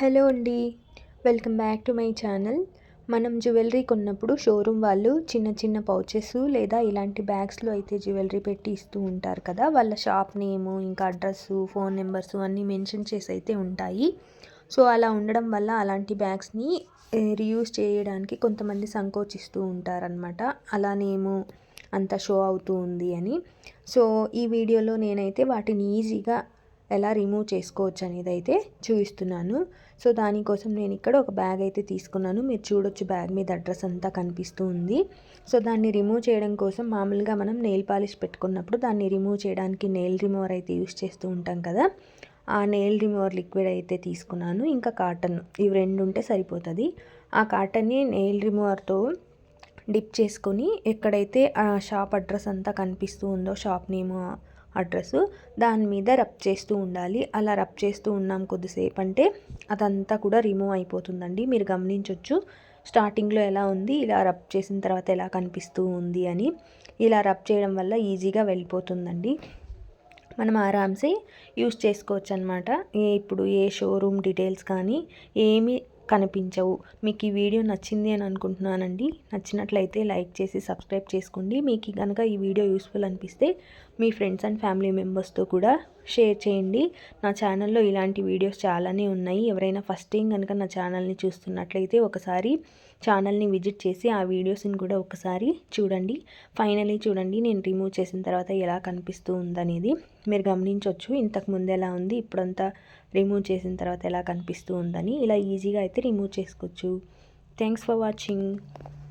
Hello అండి. Welcome back to my channel. మనం jewellery కొన్నప్పుడు షోరూమ్ వాళ్ళు చిన్న చిన్న పౌచెస్ లేదా ఇలాంటి బ్యాగ్స్లో అయితే జ్యువెలరీ పెట్టి ఇస్తూ ఉంటారు కదా. వాళ్ళ షాప్ నేము ఇంకా అడ్రస్సు ఫోన్ నెంబర్స్ అన్నీ మెన్షన్ చేసి అయితే ఉంటాయి. సో అలా ఉండడం వల్ల అలాంటి బ్యాగ్స్ని రియూజ్ చేయడానికి కొంతమంది సంకోచిస్తూ ఉంటారనమాట అలానేమో అంత షో అవుతూ ఉంది అని. సో ఈ వీడియోలో నేనైతే వాటిని ఈజీగా ఎలా రిమూవ్ చేసుకోవచ్చు అనేది అయితే చూపిస్తున్నాను. సో దానికోసం నేను ఇక్కడ ఒక బ్యాగ్ అయితే తీసుకున్నాను. మీరు చూడొచ్చు బ్యాగ్ మీద అడ్రస్ అంతా కనిపిస్తూ ఉంది. సో దాన్ని రిమూవ్ చేయడం కోసం మామూలుగా మనం నెయిల్ పాలిష్ పెట్టుకున్నప్పుడు దాన్ని రిమూవ్ చేయడానికి నెయిల్ రిమూవర్ అయితే యూస్ చేస్తూ ఉంటాం కదా. ఆ నెయిల్ రిమూవర్ లిక్విడ్ అయితే తీసుకున్నాను. ఇంకా కాటన్ ఇవి రెండు ఉంటే సరిపోతుంది. ఆ కాటన్ని నెయిల్ రిమూవర్తో డిప్ చేసుకొని ఎక్కడైతే ఆ షాప్ అడ్రస్ అంతా కనిపిస్తూ ఉందో షాప్ నేమ్ అడ్రస్ దాని మీద రబ్ చేస్తూ ఉండాలి. అలా రబ్ చేస్తూ ఉన్నాం కొద్దిసేపు అంటే అదంతా కూడా రిమూవ్ అయిపోతుందండి. మీరు గమనించవచ్చు స్టార్టింగ్లో ఎలా ఉంది ఇలా రబ్ చేసిన తర్వాత ఎలా కనిపిస్తూ ఉంది అని. ఇలా రబ్ చేయడం వల్ల ఈజీగా వెళ్ళిపోతుందండి. మనం ఆరామ్సే యూస్ చేసుకోవచ్చు అనమాట ఇప్పుడు ఏ షోరూమ్ డీటెయిల్స్ కానీ ఏమి కనిపించవు. మీకు ఈ వీడియో నచ్చింది అని అనుకుంటున్నానండి. నచ్చినట్లయితే లైక్ చేసి సబ్స్క్రైబ్ చేసుకోండి. మీకు కనుక ఈ వీడియో యూస్ఫుల్ అనిపిస్తే మీ ఫ్రెండ్స్ అండ్ ఫ్యామిలీ మెంబర్స్తో కూడా షేర్ చేయండి. నా ఛానల్లో ఇలాంటి వీడియోస్ చాలానే ఉన్నాయి. ఎవరైనా ఫస్ట్ టైం కనుక నా ఛానల్ని చూస్తున్నట్లయితే ఒకసారి ఛానల్ని విజిట్ చేసి ఆ వీడియోస్ని కూడా ఒకసారి చూడండి. ఫైనలీ చూడండి నేను రిమూవ్ చేసిన తర్వాత ఎలా కనిపిస్తూ ఉందనేది. మీరు గమనించవచ్చు ఇంతకు ముందు ఎలా ఉంది ఇప్పుడంతా రిమూవ్ చేసిన తర్వాత ఎలా కనిపిస్తూ ఉందని ఇలా ఈజీగా అయితే రిమూవ్ చేసుకోవచ్చు. Thanks for watching.